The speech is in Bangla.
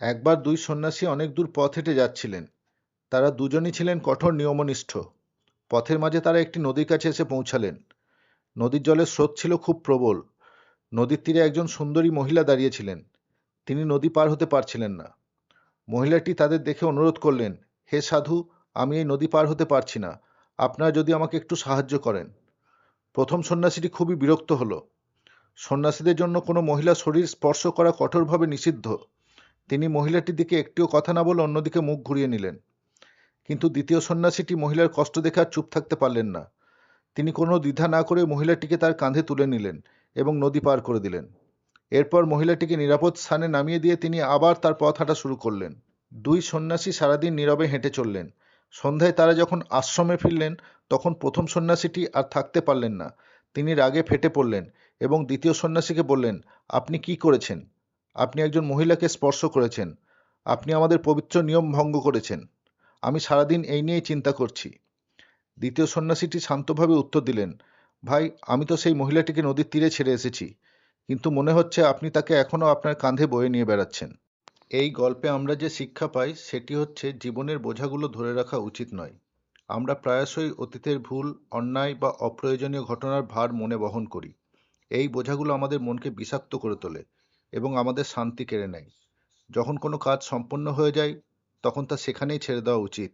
একবার দুই সন্ন্যাসী অনেক দূর পথ হেঁটে যাচ্ছিলেন। তারা দুজনই ছিলেন কঠোর নিয়মনিষ্ঠ। পথের মাঝে তারা একটি নদীর কাছে এসে পৌঁছালেন। নদীর জলের স্রোত ছিল খুব প্রবল। নদীর তীরে একজন সুন্দরী মহিলা দাঁড়িয়েছিলেন। তিনি নদী পার হতে পারছিলেন না। মহিলাটি তাদের দেখে অনুরোধ করলেন, হে সাধু, আমি এই নদী পার হতে পারছি না। আপনারা যদি আমাকে একটু সাহায্য করেন। প্রথম সন্ন্যাসীটি খুবই বিরক্ত হলো। সন্ন্যাসীদের জন্য কোনো মহিলা শরীর স্পর্শ করা কঠোরভাবে নিষিদ্ধ। তিনি মহিলাটির দিকে একটিও কথা না বলে অন্যদিকে মুখ ঘুরিয়ে নিলেন। কিন্তু দ্বিতীয় সন্ন্যাসীটি মহিলার কষ্ট দেখে আর চুপ থাকতে পারলেন না। তিনি কোনো দ্বিধা না করে মহিলাটিকে তার কাঁধে তুলে নিলেন এবং নদী পার করে দিলেন। এরপর মহিলাটিকে নিরাপদ স্থানে নামিয়ে দিয়ে তিনি আবার তার পথ হাঁটা শুরু করলেন। দুই সন্ন্যাসী সারাদিন নীরবে হেঁটে চললেন। সন্ধ্যায় তারা যখন আশ্রমে ফিরলেন, তখন প্রথম সন্ন্যাসীটি আর থাকতে পারলেন না। তিনি রাগে ফেটে পড়লেন এবং দ্বিতীয় সন্ন্যাসীকে বললেন, আপনি কি করেছেন? আপনি একজন মহিলাকে স্পর্শ করেছেন। আপনি আমাদের পবিত্র নিয়ম ভঙ্গ করেছেন। আমি সারাদিন এই নিয়েই চিন্তা করছি। দ্বিতীয় সন্ন্যাসীটি শান্তভাবে উত্তর দিলেন, ভাই, আমি তো সেই মহিলাটিকে নদীর তীরে ছেড়ে এসেছি, কিন্তু মনে হচ্ছে আপনি তাকে এখনও আপনার কাঁধে বয়ে নিয়ে বেড়াচ্ছেন। এই গল্পে আমরা যে শিক্ষা পাই, সেটি হচ্ছে জীবনের বোঝাগুলো ধরে রাখা উচিত নয়। আমরা প্রায়শই অতীতের ভুল, অন্যায় বা অপ্রয়োজনীয় ঘটনার ভার মনে বহন করি। এই বোঝাগুলো আমাদের মনকে বিষাক্ত করে তোলে। এবং আমাদের শান্তি কেড়ে নেয়। যখন কোনো কাজ সম্পন্ন হয়ে যায়, তখন তা সেখানেই ছেড়ে দেওয়া উচিত।